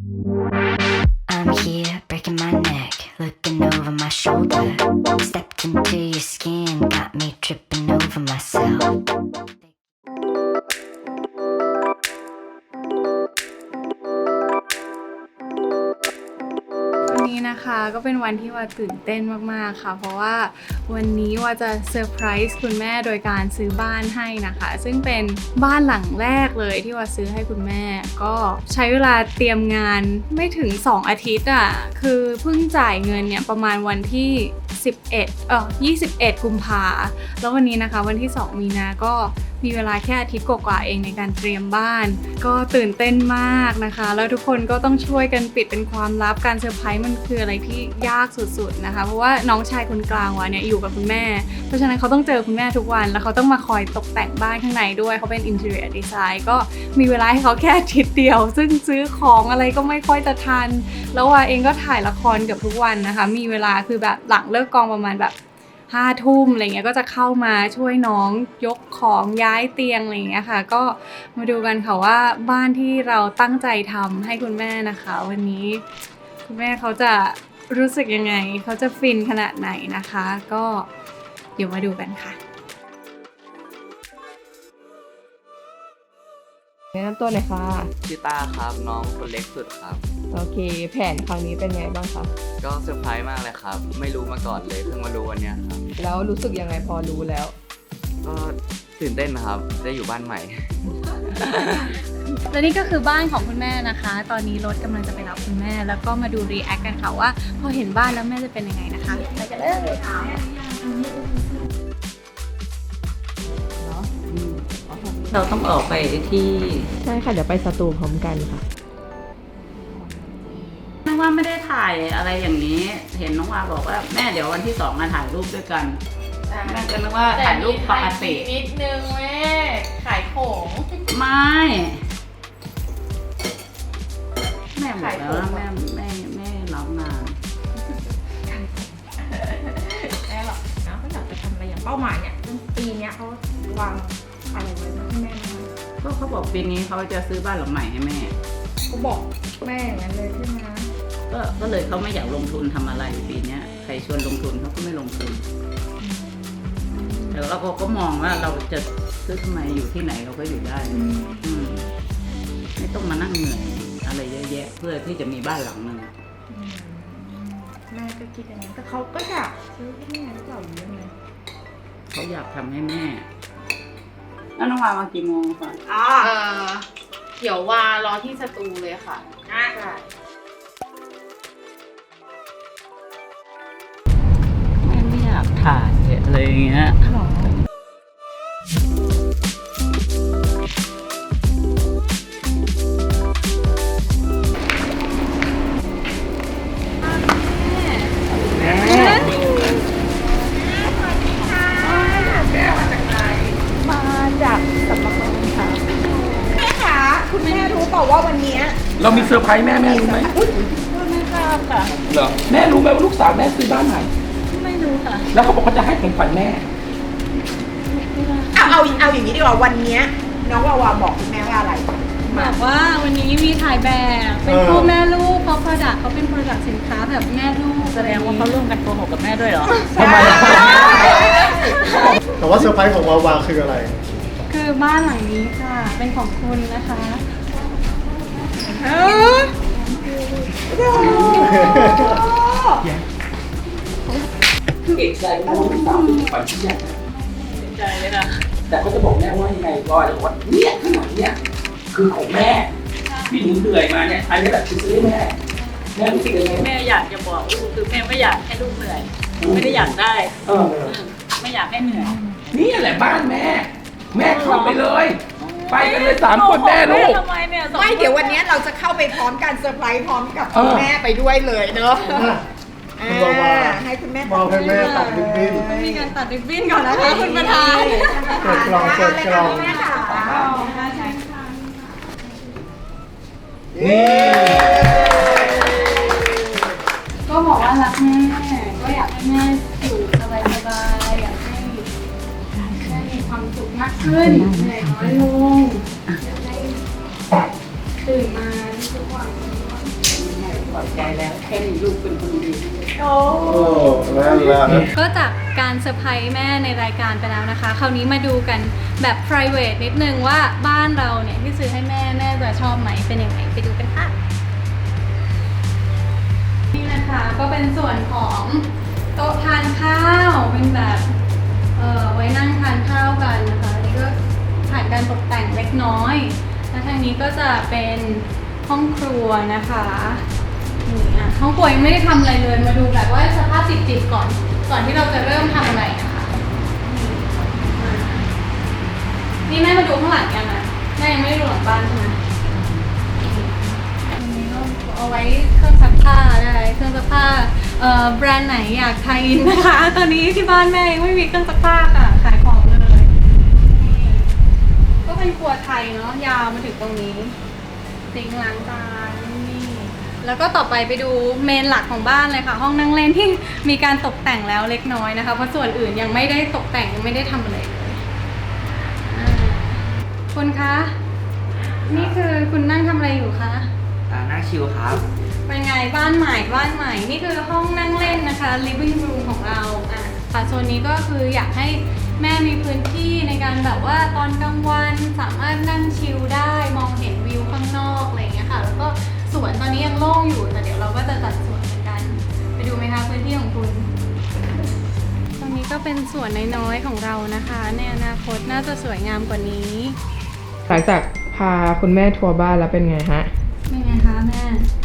I'm here breaking my ว่าตื่นเต้นมากๆค่ะ เพราะว่าวันนี้ว่าจะเซอร์ไพรส์คุณแม่โดยการซื้อบ้านให้นะคะ ซึ่งเป็นบ้านหลังแรกเลยที่ว่าซื้อให้คุณแม่ ก็ใช้เวลาเตรียมงานไม่ถึง 2 อาทิตย์อะคือเพิ่งจ่ายเงินเนี่ยประมาณวันที่ 11เออ21 กุมภาแล้ววันนี้นะคะ วันที่ 2 มีนาก็มีเวลาแค่อาทิตย์กว่าๆเองในการเตรียมบ้าน ก็ตื่นเต้นมากนะคะ แล้วทุกคนก็ต้องช่วยกันปิดเป็นความลับการเซอร์ไพรส์มันคืออะไรที่ยากสุดๆนะคะ เพราะว่าน้องชายคนกลางวะเนี่ยอยู่กับคุณแม่ เพราะฉะนั้นเขาต้องเจอคุณแม่ทุกวัน แล้วเขาต้องมาคอยตกแต่งบ้านข้างในด้วยเขาเป็น interior design ก็มีเวลาให้เขาแค่อาทิตย์เดียว ซึ่งซื้อของอะไรก็ไม่ค่อยจะทัน แล้ววาเองก็ถ่ายละครเกือบทุกวันนะคะ มีเวลาคือแบบหลังเลิกกองประมาณแบบ ห้าทุ่มอะไรเงี้ยก็จะเข้ามาช่วยน้องยกของย้ายเตียงอะไรเงี้ยค่ะ ก็มาดูกันค่ะว่าบ้านที่เราตั้งใจทำให้คุณแม่นะคะ วันนี้คุณแม่เขาจะรู้สึกยังไง เขาจะฟินขนาดไหนนะคะ ก็เดี๋ยวมาดูกันค่ะ แนะนำตัวหน่อยค่ะ ชื่อต้าครับน้องคนเล็กสุดครับ โอเค แผนครั้งนี้เป็นไงบ้างคะก็เซอร์ไพรส์มากเลยครับ ไม่รู้มาก่อนเลยเพิ่งมารู้วันเนี้ยครับแล้วรู้สึกยังไงพอรู้แล้ว ก็ตื่นเต้นนะครับได้อยู่บ้านใหม่ และนี่ก็คือบ้านของคุณแม่นะคะ ตอนนี้รถกำลังจะไปรับคุณแม่ แล้วก็มาดูรีแอคกันค่ะว่า พอเห็นบ้านแล้วแม่จะเป็นยังไงนะคะไปกันเลยค่ะ เราต้องออกไปที่ใช่ค่ะ เดี๋ยวไปสตูพร้อมกันค่ะ นึกว่าไม่ได้ถ่ายอะไรอย่างนี้ เห็นน้องวาบอกว่าแม่เดี๋ยววันที่สองมาถ่ายรูปด้วยกันแม่ก็นึกว่าถ่ายรูปปกตินิดนึงแม่ขายของไม่แม่บอกแล้วว่าแม่แม่แม่ร้องนานแม่หรอกนะเขาอยากจะทำอะไรอย่างเป้าหมายเนี่ยปีเนี้ยเขาวาง อะไรไว้ให้แม่ไหมก็เขาบอกปีนี้เขาจะซื้อบ้านหลังใหม่ให้แม่เขาบอกแม่อย่างนั้นเลยใช่ไหมก็ก็เลยเขาไม่อยากลงทุนทำอะไรปีเนี้ยใครชวนลงทุนเขาก็ไม่ลงทุน แต่เราก็ก็มองว่าเราจะซื้อทำไมอยู่ที่ไหนเราก็อยู่ได้ อืมไม่ต้องมานั่งเหนื่อยอะไรเยอะแยะ เพื่อที่จะมีบ้านหลังหนึ่งแม่ก็คิดอย่างนั้นแต่เขาก็อยากซื้อให้แม่หรือเปล่าหรือยังไงเขาอยากทำให้แม่ แล้วน้องวามากี่โมงก่อนอ่าเดี๋ยววารอที่สตูเลยค่ะใช่แม่ไม่อยากถ่ายอะไรอย่างเงี้ยแแม่รู้เปล่าว่าวันเนี้ยเรามีเซอร์ไพรส์แม่แม่รู้ไหมไม่ทราบค่ะ เหรอแม่รู้ไหมว่าลูกสาวแม่ซื้อบ้านใหม่ไม่รู้ค่ะแล้วเขาบอกเขาจะให้ของขวัญแม่ เอาเอาเอาอย่างนี้ดีกว่าวันเนี้ยน้องวาวาบอกคุณแม่ว่าอะไรบอกว่าวันนี้มีถ่ายแบบ เป็นคู่แม่ลูกเขา product เขาเป็น product สินค้าแบบแม่ลูกแสดงว่าเขาร่วมกันโกหกกับแม่ด้วยเหรอ ทำไมอะ แต่ว่าเซอร์ไพรส์ของวาวาคืออะไร คือบ้านหลังนี้ค่ะ เป็นของคุณนะคะ เอกใจว่าลูกสาวเป็นของขวัญชิ้นใหญ่นะใจเลยค่ะแต่เขาจะบอกแม่ว่ายังไงก็จะบอกว่าเนี่ยข้างหลังเนี่ยคือของแม่ที่หนูเหนื่อยมาเนี่ยอันนี้แหละคือซื้อให้แม่แม่รู้สึกยังไงแม่อยากจะบอกลูกคือแม่ไม่อยากให้ลูกเหนื่อย ไม่ได้อยากได้เออไม่อยากให้เหนื่อยนี่แหละบ้านแม่ แม่ขับไปเลย ไปกันเลยสามคนแม่ลูก ทำไมเนี่ยสองไม่เดี๋ยววันเนี้ยเราจะเข้าไปพร้อมกันเซอร์ไพรส์พร้อมกับเออคุณแม่ไปด้วยเลยเนอะคุณวาวาอ่าให้คุณแม่มอบให้แม่ตัดริบบิ้นต้องมีการตัดริบบิ้นก่อนนะคะคุณประธาน เปิดกล่องเปิดกล่องแม่ค่ะนี่ก็บอกว่ารักแม่ ก็อยากให้แม่อยู่สบายๆอยากให้แม่มี ความสุขมากขึ้นเหนื่อยน้อยลงอยากให้ตื่นมาทุกวันอบใจแล้วแค่นี้ลูกเป็นคนดีโอ้นั่นแหละก็จากการเซอร์ไพรส์แม่ในรายการไปแล้วนะคะ คราวนี้มาดูกันแบบ p r i v a t นิดนึงว่าบ้านเราเนี่ยที่ซื้อให้แม่แม่จะชอบไหมเป็นยังไงไปดูกันค่ะนี่นะคะก็เป็นส่วนของโต๊ะทานข้าวเป็นแบบ เอ่อไว้นั่งทานข้าวกันนะคะอันนี่ก็ผ่านการตกแต่งเล็กน้อย และทางนี้ก็จะเป็นห้องครัวนะคะนี่อะห้องครัวยังไม่ได้ทำอะไรเลย มาดูแบบว่าสภาพจิตๆก่อน ก่อนที่เราจะเริ่มทำอะไรนะคะนี่อะนี่แม่มาดูข้างหลังยังอะแม่ยังไม่ได้ดูหลังบ้านใช่ไหมอันนี้ก็เอาไว้เครื่องซักผ้าได้เครื่องซักผ้า เอ่อแบรนด์ไหนอยากไทยอินนะคะ ตอนนี้ที่บ้านแม่ยังไม่มีเครื่องซักผ้าค่ะ ขายของเลย ก็เป็นครัวไทยเนาะยาวมาถึงตรงนี้ซิงค์ล้างจานนี่แล้วก็ต่อไปไปดูเมนหลักของบ้านเลยค่ะ ห้องนั่งเล่นที่มีการตกแต่งแล้วเล็กน้อยนะคะ เพราะส่วนอื่นยังไม่ได้ตกแต่งยังไม่ได้ทำอะไรเลยอ่าคุณคะ นี่คือคุณนั่งทำอะไรอยู่คะ อ่านั่งชิวครับ เป็นไงบ้านใหม่บ้านใหม่ นี่คือห้องนั่งเล่นนะคะ living room ของเราอะค่ะโซนนี้ก็คืออยากให้แม่มีพื้นที่ในการแบบว่าตอนกลางวันสามารถนั่งชิลได้มองเห็นวิวข้างนอกอะไรอย่างเงี้ยค่ะ แล้วก็สวนตอนนี้ยังโล่งอยู่แต่เดี๋ยวเราก็จะจัดสวนเหมือนกัน ไปดูไหมคะพื้นที่ของคุณตรงนี้ก็เป็นสวนน้อยๆของเรานะคะในอนาคตน่าจะสวยงามกว่านี้หลังจากพาคุณแม่ทัวร์บ้านแล้วเป็นไงฮะ เป็นไงคะแม่ถูกใจ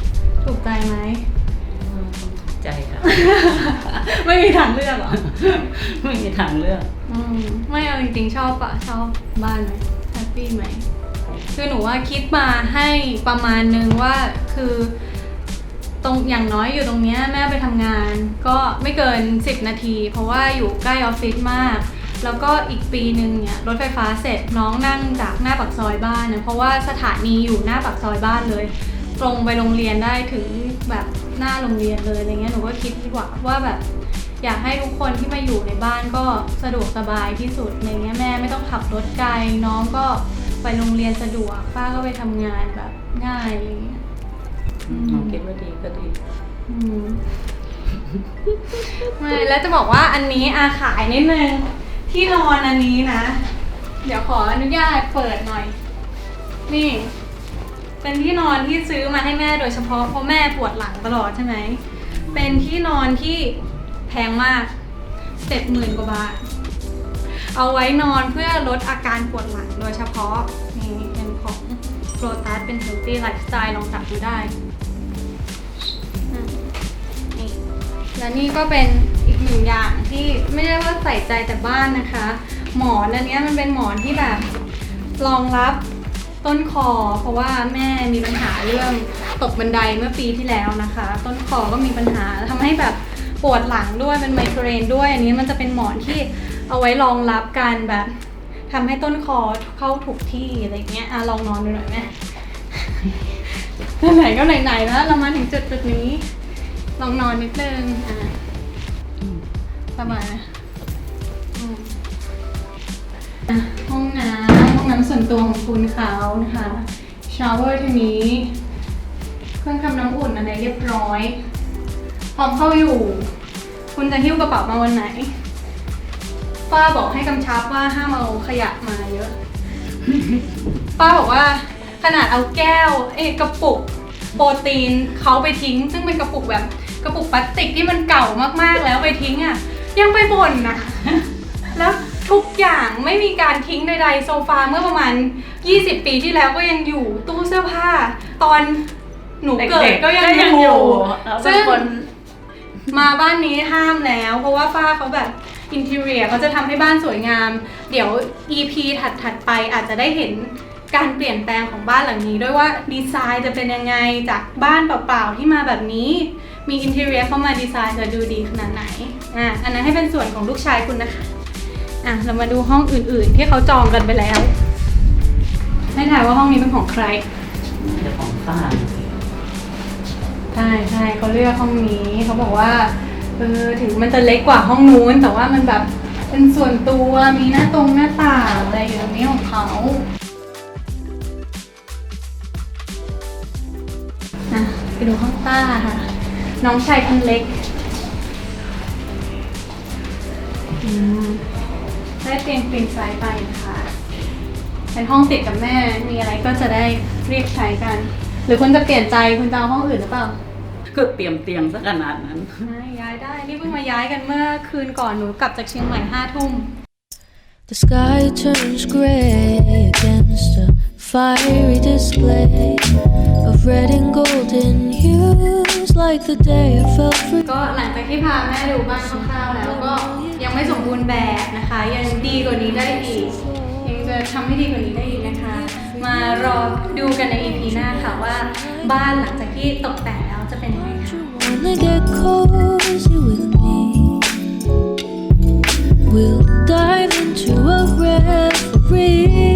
ไหมใจค่ะ ไม่มีทางเลือกเหรอไม่มีทางเลือก อืมไม่เอาจริงๆชอบปะชอบบ้านไหมแฮปปี้ไหมคือหนูว่าคิดมาให้ประมาณนึงว่าคือ ตรงอย่างน้อยอยู่ตรงเนี้ยแม่ไปทำงาน ก็ไม่เกิน 10 นาที เพราะว่าอยู่ใกล้ออฟฟิศมาก แล้วก็อีกปีหนึ่งเนี่ยรถไฟฟ้าเสร็จน้องนั่งจากหน้าปากซอยบ้านนะเพราะว่าสถานีอยู่หน้าปากซอยบ้านเลย ตรงไปโรงเรียนได้ถึงแบบหน้าโรงเรียนเลยอะไรเงี้ยหนูก็คิดดีกว่าว่าแบบ อยากให้ทุกคนที่มาอยู่ในบ้านก็สะดวกสบายที่สุดอะไรเงี้ยแม่ไม่ต้องขับรถไกลน้องก็ไปโรงเรียนสะดวกป้าก็ไปทำงานแบบง่ายอะไรเงี้ยอืมน้องคิดว่าดีก็ดีอืมไม่แล้วจะบอกว่าอันนี้อาขายนิดนึงที่นอนอันนี้นะ เดี๋ยวขออนุญาตเปิดหน่อย นี่ เป็นที่นอนที่ซื้อมาให้แม่โดยเฉพาะเพราะแม่ปวดหลังตลอดใช่ไหม เป็นที่นอนที่แพงมากเจ็ดหมื่นกว่าบาท เอาไว้นอนเพื่อลดอาการปวดหลังโดยเฉพาะนี่เป็นของโ l ตัสเป็น healthy lifestyle ลองจับดูได้นี่และนี่ก็เป็นอีกหนึ่งอย่างที่ไม่ได้ว่าใส่ใจแต่บ้านนะคะ หมอนอันนี้มันเป็นหมอนที่แบบรองรับ ต้นคอ เพราะว่าแม่มีปัญหาเรื่องตกบันไดเมื่อปีที่แล้วนะคะ ต้นคอก็มีปัญหาทำให้แบบปวดหลังด้วยเป็นไมเกรนด้วย อันนี้มันจะเป็นหมอนที่เอาไว้รองรับการแบบทำให้ต้นคอเข้าถูกที่อะไรเงี้ยอะลองนอนดูหน่อยแม่ไหนก็ไหนๆแล้วเรามาถึงจุดจุดนี้ ลองนอนนิดนึงอะสบายไหม ส่วนตัวของคุณเขานะคะชาวเวอร์ทีนี้ เครื่องทำน้ำอุ่นอะไรเรียบร้อยพร้อมเข้าอยู่ คุณจะหิ้วกระเป๋ามาวันไหน ป้าบอกให้กำชับว่าห้ามเอาขยะมาเยอะ ป้าบอกว่าขนาดเอาแก้ว เอกระปุกโปรตีนเขาไปทิ้ง ซึ่งเป็นกระปุกแบบกระปุกพลาสติกที่มันเก่ามากๆแล้วไปทิ้งอะ ยังไปบ่นนะแล้ว ทุกอย่างไม่มีการทิ้งใดๆโซฟาเมื่อประมาณ 20 ปีที่แล้วก็ยังอยู่ตู้เสื้อผ้า ตอนหนูเกิดก็ยังอยู่เราเป็ซึ่นงคนมาบ้านนี้ห้ามแล้ว เพราะว่าฝ้าเขาแบบอินเท i รียเขาจะทำให้บ้านสวยงาม เดี๋ยว EP ถัดๆไปอาจจะได้เห็นการเปลี่ยนแปลงของบ้านหลังนี้ ด้วยว่าดีไซน์จะเป็นยังไงจากบ้านเปล่าๆที่มาแบบนี้ มีอินเท i รียเข้ามาดีไซน์จะดูดีขนาดไหนอะอันนั้นให้เป็นส่วนของลูกชายคุณนะคะ อะเรามาดูห้องอื่นๆ ที่เขาจองกันไปแล้วให้ถ่ายว่าห้องนี้เป็นของใครเจ้าของฝ้าใช่ใช่เขาเลือกห้องนี้เขาบอกว่าเออถึงมันจะเล็กกว่าห้องนู้นแต่ว่ามันแบบเป็นส่วนตัวมีหน้าตรงหน้าต่างอะไรอยู่ตรงนี้ของเขาอะปิดดูห้องต้าค่ะ น้องชายคนเล็ก อืม ได้เตียงปรินไซส์ไปนะคะเป็นห้องติดกับแม่ มีอะไรก็จะได้เรียกใช้กัน หรือคุณจะเปลี่ยนใจคุณจะเอาห้องอื่นหรือเปล่าก็เตรียมเตียงซะขนาดนั้น ไม่ย้ายได้ นี่เพิ่งมาย้ายกันเมื่อคืนก่อนหนูกลับจากเชียงใหม่ห้าทุ่ม The sky turns gray against a fiery display of red and golden hues like the day I felt free. ก็หลังจากที่พาแม่ดูบ้านคร่าวๆแล้วก็ ยังไม่สมบูรณ์แบบนะคะ ยังดีกว่านี้ได้อีก ยังจะทำให้ดีกว่านี้ได้อีกนะคะ มารอดูกันในอีพีหน้าค่ะว่าบ้านหลังจากที่ตกแต่งแล้วจะเป็นยังไงค่ะ We'll dive into a reverie.